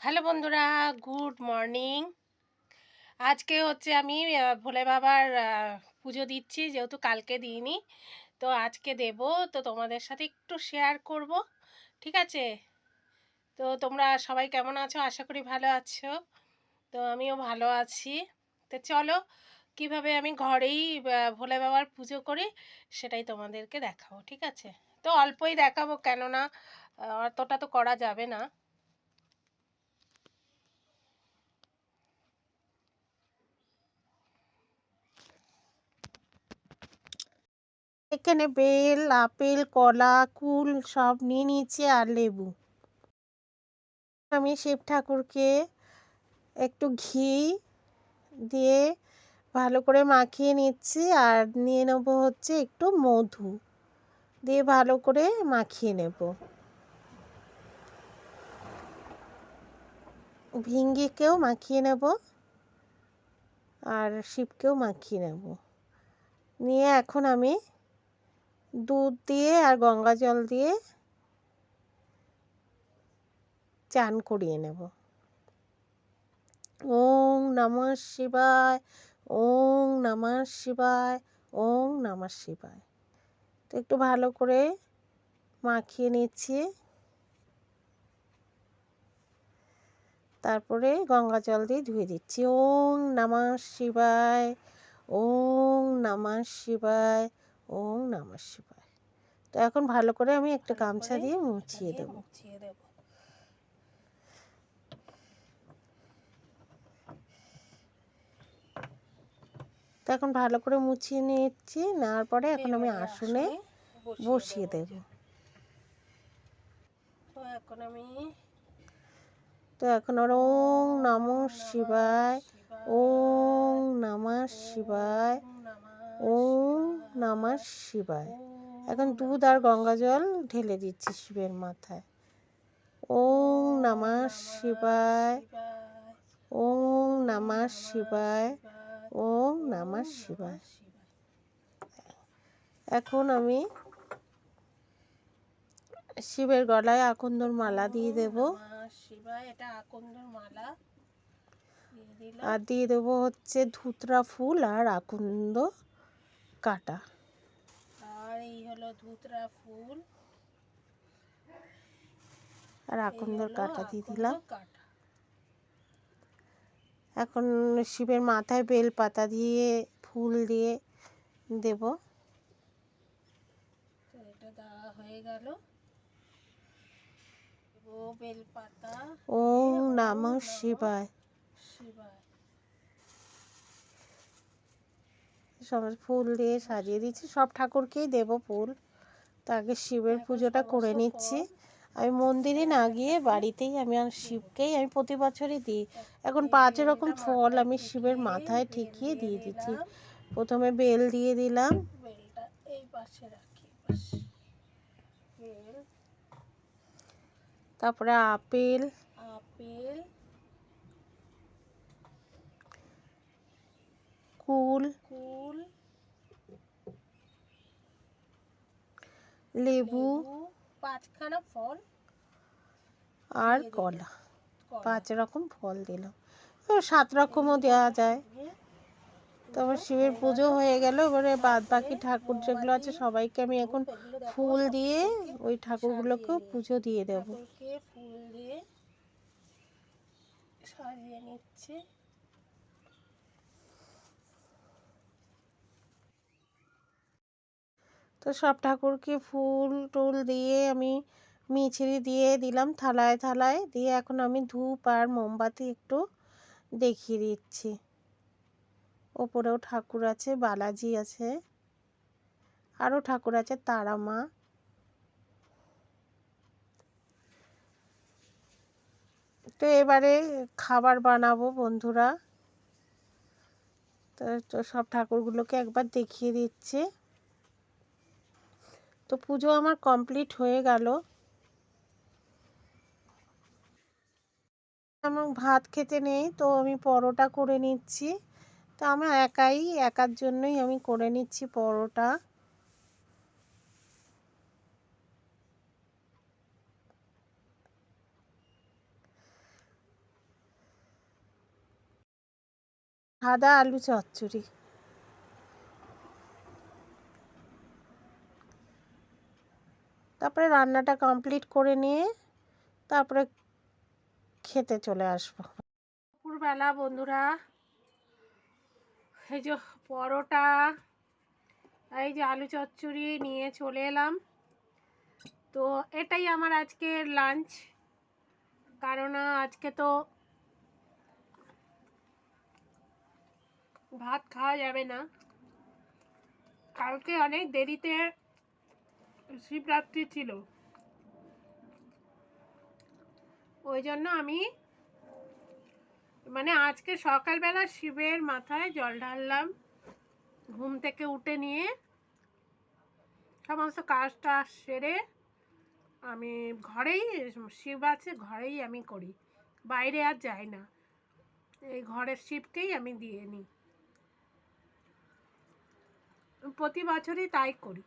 Hello বন্ধুরা, good morning. আজকে হচ্ছে আমি ভোলে বাবার পুজো দিচ্ছি, যেহেতু কালকে দিইনি, তো আজকে দেব। তো তোমাদের সাথে একটু শেয়ার করব, ঠিক আছে? তো তোমরা সবাই কেমন আছো? আশা করি ভালো আছো। তো আমিও ভালো আছি। তো চলো, কীভাবে আমি ঘরেই ভোলে বাবার পুজো করি, সেটাই তোমাদেরকে দেখাবো, ঠিক আছে? তো অল্পই দেখাবো, কেননা অতটা তো করা যাবে না। এখানে বেল, আপেল, কলা, কুল সব নিয়ে নিয়েছি আর লেবু। আমি শিব ঠাকুরকে একটু ঘি দিয়ে ভালো করে মাখিয়ে নিচ্ছি আর নিয়ে নেব হচ্ছে একটু মধু দিয়ে ভালো করে মাখিয়ে নেব। ভিঙ্গিকেও মাখিয়ে নেব আর শিবকেও মাখিয়ে নেব। নিয়ে এখন আমি দুধ দিয়ে আর গঙ্গা জল দিয়ে চান করিয়ে নেব। ওং নমঃ শিবায় ওং নমঃ শিবায় ওং নমঃ শিবায়। তো একটু ভালো করে মাখিয়ে নিচ্ছি। তারপরে গঙ্গা জল দিয়ে ধুয়ে দিচ্ছি। ওং নমঃ শিবায় ওং নমঃ শিবায় ওং নমঃ শিবায়। তো এখন ভালো করে আমি একটা গামছা দিয়ে মুছিয়ে দেব। তো এখন ভালো করে মুছিয়ে নিচ্ছি নেওয়ার পরে এখন আমি আসনে বসিয়ে দেব তো এখন আমি তো এখন আর ওম নমঃ শিবায় ওম নমঃ শিবায় ওং নমঃ শিবায়। এখন দুধ আর গঙ্গা জল ঢেলে দিচ্ছি শিবের মাথায়। ওম নমঃ শিবায়। ওম নমঃ শিবায়। ওম নমঃ শিবায়। এখন আমি শিবের গলায় আকন্দর মালা দিয়ে দেব। শিবায় এটা আকন্দর মালা। আর দিয়ে দেবো হচ্ছে ধুতরা ফুল আর আকন্দ কাটা। আর এই হলো ধুতরা ফুল। আর আকন্দর কাটা দিয়ে দিলাম। এখন শিবের মাথায় বেল পাতা দিয়ে ফুল দিয়ে দেব। এটা দেওয়া হয়ে গেল। ও বেলপাতা ওং নমঃ শিবায়। শিবায় সব ফুল দিয়ে সাজিয়ে দিচ্ছি। সব ঠাকুরকেই দেব ফুল। তো আগে শিবের পুজোটা করে নিচ্ছি। আমি মন্দিরে না গিয়ে বাড়িতেই আমি আর শিবকেই আমি প্রতি বছরই দিই। এখন পাঁচ রকম ফল আমি শিবের মাথায় ঠেকিয়ে দিয়ে দিচ্ছি। প্রথমে বেল দিয়ে দিলাম। তারপরে আপেল কুল কুল লেবু পাঁচখানা ফল আর কলা। কলা। পাঁচ রকম ফল দিলাম। তো সাত রকমও দেওয়া যায়। তারপর শিবের পুজো হয়ে গেল। এবারে বাদ বাকি ঠাকুর যেগুলো আছে সবাইকে আমি এখন ফুল দিয়ে ওই ঠাকুরগুলোকে পুজো দিয়ে দেবো। ফুল দিয়ে সাজিয়ে নিচ্ছে। তো সব ঠাকুরকে ফুল টুল দিয়ে আমি মিছরি দিয়ে দিলাম থালায় থালায়। দিয়ে এখন আমি ধূপ আর মোমবাতি একটু দেখিয়ে দিচ্ছি। ওপরেও ঠাকুর আছে, বালাজি আছে আরও ঠাকুর আছে, তারা মা। তো এবারে খাবার বানাবো বন্ধুরা। তো তো সব ঠাকুরগুলোকে একবার দেখিয়ে দিচ্ছে। তো পুজো আমার কমপ্লিট হয়ে গেল। আমার ভাত খেতে নেই, তো আমি পরোটা করে নিচ্ছি। তো আমি একাই, একার জন্যই আমি করে নিচ্ছি পরোটা। সাদা আলু চচ্চড়ি। তারপরে রান্নাটা কমপ্লিট করে নিয়ে তারপরে খেতে চলে আসব। দুপুরবেলা বন্ধুরা, এই যে পরোটা, এই যে আলু চচ্চড়ি নিয়ে চলে এলাম। তো এটাই আমার আজকের লাঞ্চ কারণ আজকে তো ভাত খাওয়া যাবে না। কালকে অনেক দেরিতে শিবরাত্রি ছিল। ওই জন্য আমি মানে আজকে সকালবেলা শিবের মাথায় জল ঢাললাম, ঘুম থেকে উঠে নিয়ে সমস্ত কাজ টাজ সেরে আমি ঘরেই, শিব আছে ঘরেই আমি করি, বাইরে আর যাই না। এই ঘরের শিবকেই আমি দিয়ে নিই। প্রতি বছরই তাই করি।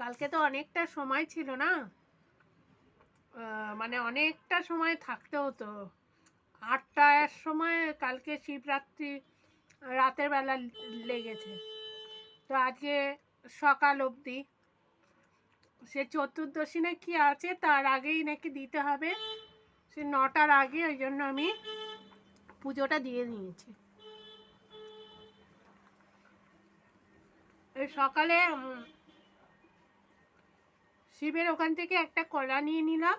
কালকে তো অনেকটা সময় ছিল না? মানে অনেকটা সময় থাকতে হতো আটটার সময় কালকে শিবরাত্রি রাতের বেলা লেগেছে। তো আজকে সকাল অবধি। সে চতুর্দশী না কি আছে, তার আগেই নাকি দিতে হবে। সে নটার আগে, ওই জন্য আমি পুজোটা দিয়ে নিয়েছি সকালে শিবের ওখান থেকে একটা কলা নিয়ে নিলাম।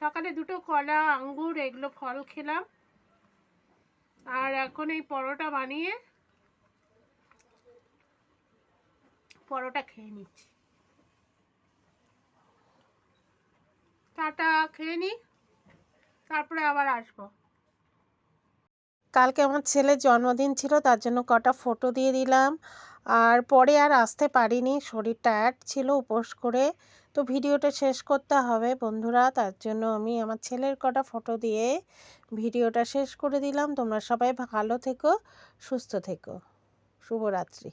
সকালে দুটো কলা, আঙ্গুর, এগুলো ফল খেলাম। আর এখন এই পরোটা বানিয়ে পরোটা খেয়ে নিচ্ছি। টাটা, খেয়ে নি। তারপরে আবার আসব। কালকে আমার ছেলের জন্মদিন ছিল, তার জন্য কটা ফটো দিয়ে দিলাম। আর পরে আর আসতে পারিনি। শরীর টায়ার্ড ছিল উপোস করে। তো ভিডিওটা শেষ করতে হবে বন্ধুরা। তার জন্য আমি আমার ছেলের কটা ফটো দিয়ে ভিডিওটা শেষ করে দিলাম। তোমরা সবাই ভালো থেকো, সুস্থ থেকো। শুভরাত্রি।